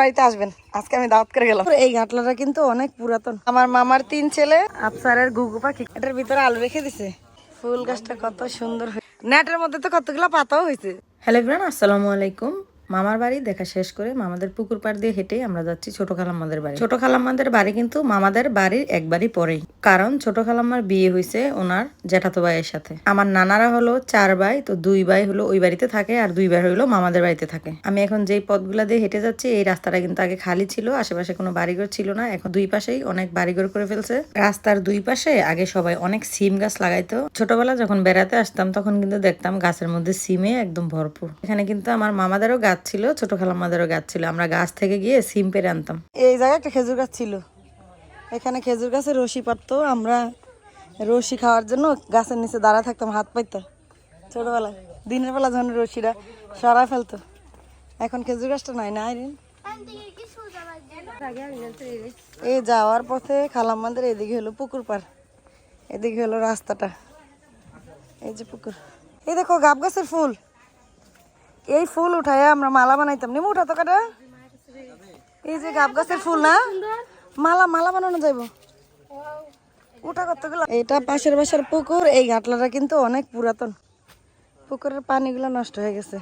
বাড়িতে আসবেন। আজকে আমি দাওয়াত করে গেলাম। এই ঘাটলাটা কিন্তু অনেক পুরাতন। আমার মামার তিন ছেলে। আফসারের গুগু পাখি। এটার ভিতরে আলু রেখে দিছে। ফুল গাছটা কত সুন্দর হয়ে- নেটের মধ্যে তো কতগুলো পাতাও হয়েছে। হ্যালো এভরিওয়ান আসসালামু আলাইকুম। মামার বাড়ি, দেখা শেষ করে মামাদের পুকুর পাড় দিয়ে হেঁটে আমরা যাচ্ছি ছোট খালাম্মাদের বাড়ি। ছোট খালাম্মাদের বাড়ি কিন্তু মামাদের বাড়ির একবারই পরেই, কারণ ছোট খালাম্মার বিয়ে হয়েছে ওনার জ্যাঠাতো ভাইয়ের সাথে। আমার নানারা হলো চার ভাই, তো দুই ভাই হলো ওই বাড়িতে থাকে আর দুই ভাই হলো মামাদের বাড়িতে থাকে। আমি এখন যেই পথগুলা দিয়ে হেঁটে যাচ্ছি, এই রাস্তাটা কিন্তু আগে খালি ছিল, আশেপাশে কোনো বাড়িঘর ছিল না, এখন দুই পাশেই অনেক বাড়িঘর করে ফেলছে। রাস্তার দুই পাশে আগে সবাই অনেক সিম গাছ লাগাইতো। ছোটবেলা যখন বেড়াতে আসতাম, তখন কিন্তু দেখতাম গাছের মধ্যে সিমে একদম ভরপুর। এখানে কিন্তু আমার মামাদেরও গাছ ছিল, ছোট খালাম্মাদেরও গাছ ছিল। আমরা গাছ থেকে গিয়ে সিম পেরে আনতাম। এই জায়গায় একটা খেজুর গাছ ছিল। এখানে খেজুর গাছের রশি পাততো আমরা রশি খাওয়ার জন্য গাছের নিচে দাঁড়া থাকতাম, হাত পাইতো। ছোটবেলায়, দিনের বেলা যখন রশিটা সরা ফেলতো। এখন খেজুর গাছটা নাই না আইরিন এই যাওয়ার পথে খালাম্মাদের এদিকে হলো পুকুর পার এদিকে হলো রাস্তাটা। এই যে পুকুর। এই দেখো গাব গাছের ফুল। এই ফুল উঠায় আমরা মালা বানাইতাম। নিমু উঠাতো কাটা? এই যে গাব গাছের ফুল না? মালা মালা বানানো যাইব? উঠা করতে গেলাম এটা পাশের বাসার পুকুর, এই ঘাটলাটা কিন্তু অনেক পুরাতন। পুকুরের পানিগুলো নষ্ট হয়ে গেছে।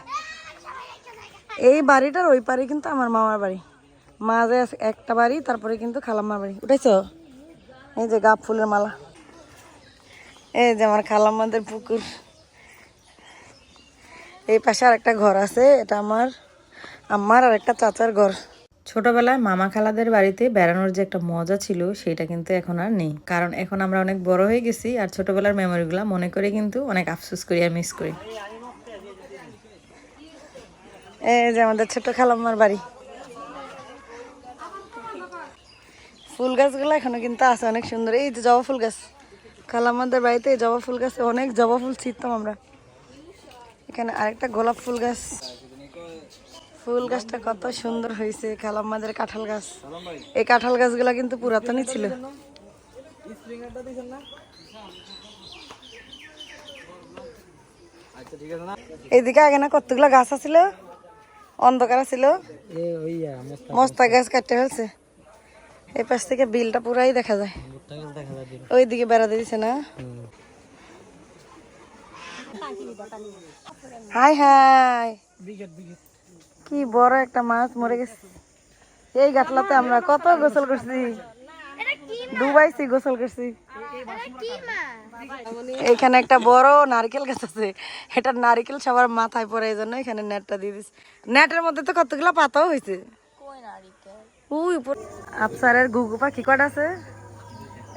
এই বাড়িটার ওই পারে কিন্তু আমার মামার বাড়ি। মাঝে একটা বাড়ি, তারপরে কিন্তু খালাম্মার বাড়ি। উঠাইছো? এই যে গাব ফুলের মালা। এই যে আমার খালাম্মাদের পুকুর। এই পাশে আর একটা ঘর আছে এটা আমার আমার আর একটা চাচার ঘর। ছোটবেলায় মামা খালাদের বাড়িতে বেড়ানোর যে একটা মজা ছিল সেটা কিন্তু এখন আর নেই। কারণ এখন আমরা অনেক বড় হয়ে গেছি আর ছোটবেলার মেমোরিগুলো মনে করে কিন্তু অনেক আফসোস করি আর মিস করি। এই যে আমাদের ছোট খালাম্মার বাড়ি। ফুল গাছগুলো এখনও কিন্তু আছে অনেক সুন্দর। এই যে জবা ফুল গাছ। খালাম্মাদের বাড়িতে এই জবা ফুল গাছে অনেক জবা ফুল ছিটতাম আমরা। এখানে আরেকটা গোলাপ ফুল গাছ। ফুল গাছটা কত সুন্দর হয়েছে, খালাম্মাদের কাঁঠাল গাছ। এই কাঁঠাল গাছগুলো কিন্তু পুরাতনই ছিল। এইদিকে আগে না কতগুলো গাছ আছিল? অন্ধকার ছিল মস্তা গাছ কাটতে ফেলছে। এই পাশ থেকে বিলটা পুরাই দেখা যায়। ওই দিকে বেড়াতে দিছে না? হাই হাই। কি বড় একটা মাছ মরে গেছে। এই গাটলাতে আমরা কত গোসল করছি। ডুবাইছি গোসল করছি। এখানে একটা বড় নারকেল গাছ আছে। এটা নারকেল সবার মাথায় পড়ে এই জন্য এখানে নেটটা দিয়ে দিচ্ছে নেটের মধ্যে তো কতগুলো পাতাও হয়েছে উই আফসারের গুগু পাখি কটা আছে?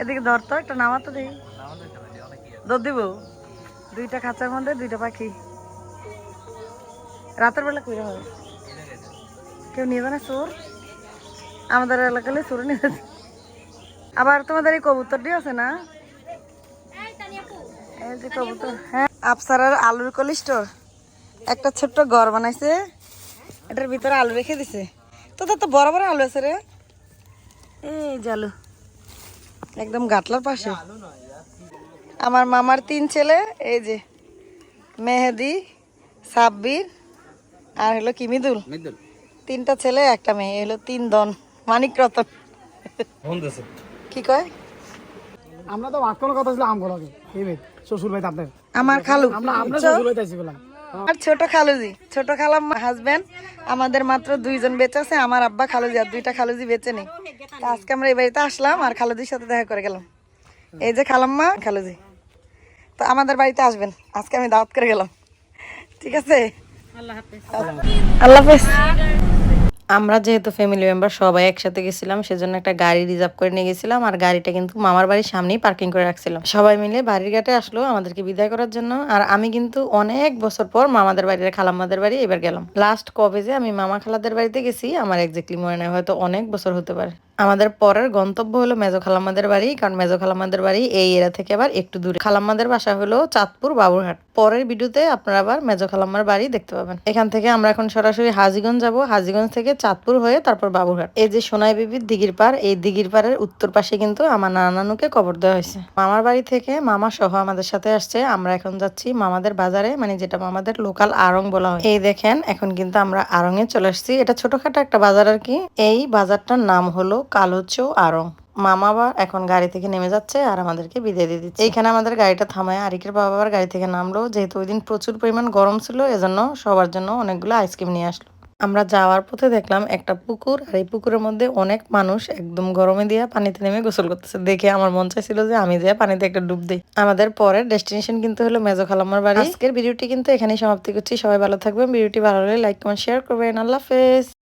এদিকে ধর তো একটা নামাতো দিই। দৌড় দিব। দুইটা খাঁচার মধ্যে, দুইটা পাখি। রাতের বেলা কইরা হবে কেউ নিয়ে না চোর? আমাদের এলাকায় চোর নিয়ে আবার তোমাদের এই কবুতরটি আছে না? এই যে কবুতর। হ্যাঁ আফসারার আলুর কলি স্টোর একটা ছোট্ট ঘর বানাইছে। এটার ভিতরে আলু রেখে দিছে। তো তো বড় বড় আলু আছে রে। এই যে আলু। একদম গাটলার পাশে। আমার মামার তিন ছেলে এই যে মেহেদি সাব্বির আর হলো কি মিদুল। তিনটা ছেলে একটা মেয়ে হলো তিন দন মানিক রতন। কি কয়? আমরা তো আটকনের কথা ছিল আমগুলো শ্বশুর ভাই আপনার? আমার খালু। আমরা আমরা শ্বশুর ভাই তাইছি বললাম আর ছোট খালুজি। ছোট খালাম হাজবেন্ড আমাদের মাত্র দুইজন বেঁচে আছে আমার আব্বা খালুজি আর দুইটা খালুজি বেঁচে নেই। তা আজকে আমরা এই বাড়িতে আসলাম আর খালুজির সাথে দেখা করে গেলাম। এই যে খালাম্মা খালুজি। তো আমাদের বাড়িতে আসবেন। আজকে আমি দাওয়াত করে গেলাম। ঠিক আছে? আল্লাহ হাফেজ। আমরা যেহেতু ফ্যামিলি মেম্বার সবাই একসাথে গেছিলাম সেজন্য একটা গাড়ি রিজার্ভ করে নিয়ে গেছিলাম আর গাড়িটা কিন্তু মামার বাড়ির সামনেই পার্কিং করে রাখছিলাম। সবাই মিলে বাড়ির ঘাটে আসলো আমাদেরকে বিদায় করার জন্য আর আমি কিন্তু অনেক বছর পর মামাদের বাড়ির খালাম্মাদের বাড়ি এবার গেলাম। লাস্ট কবে যে আমি মামা খালাদের বাড়িতে গেছি আমার এক্স্যাক্টলি মনে নেই হয়তো অনেক বছর হতে পারে। আমাদের পরের গন্তব্য হলো মেজো খালাম্মাদের বাড়ি, কারণ মেজো খালাম্মাদের বাড়ি এই এরা থেকে আবার একটু দূরে। খালাম্মাদের বাসা হলো চাঁদপুর বাবুরহাট। পরের ভিডিওতে আপনারা আবার মেজো খালাম্মার বাড়ি দেখতে পাবেন। এখান থেকে আমরা এখন সরাসরি হাজিগঞ্জ যাব। হাজিগঞ্জ থেকে চাঁদপুর হয়ে তারপর বাবুরহাট। এই যে সোনাই বিবির দিঘির পার এই দিঘির পাড়ের উত্তর পাশে কিন্তু আমার নানানুকে কবর দেওয়া হয়েছে। মামার বাড়ি থেকে মামা সহ আমাদের সাথে আসছে। আমরা এখন যাচ্ছি মামাদের বাজারে মানে যেটা মামাদের লোকাল আড়ং বলা হয়। এই দেখেন, এখন কিন্তু আমরা আড়ং এ চলে আসছি। এটা ছোটখাটো একটা বাজার আর কি। এই বাজারটার নাম হলো কালোচো আড়ং মামা আবার এখন গাড়ি থেকে নেমে যাচ্ছে আর আমাদেরকে বিদায় দিয়ে দিচ্ছে। এইখানে আমাদের গাড়িটা থামায়। আরিকের বাবা আবার গাড়ি থেকে নামলো। যেহেতু ওই দিন প্রচুর পরিমাণ গরম ছিল, এজন্য সবার জন্য অনেকগুলো আইসক্রিম নিয়ে আসলো। আমরা যাওয়ার পথে দেখলাম একটা পুকুর আর এই পুকুরের মধ্যে অনেক মানুষ একদম গরমে দিয়ে পানিতে নেমে গোসল করতেছে। দেখে আমার মন চাইছিল যে আমি যে পানিতে একটা ডুব দিই। আমাদের পরের ডেস্টিনেশন কিন্তু হলো মেজো খালাম্মার বাড়ি। আজকের ভিডিওটি কিন্তু এখানেই সমাপ্তি করছি। সবাই ভালো থাকবেন। ভিডিওটি ভালো লাগলে লাইক, কমেন্ট, শেয়ার করবেন। আল্লাহ হাফেজ।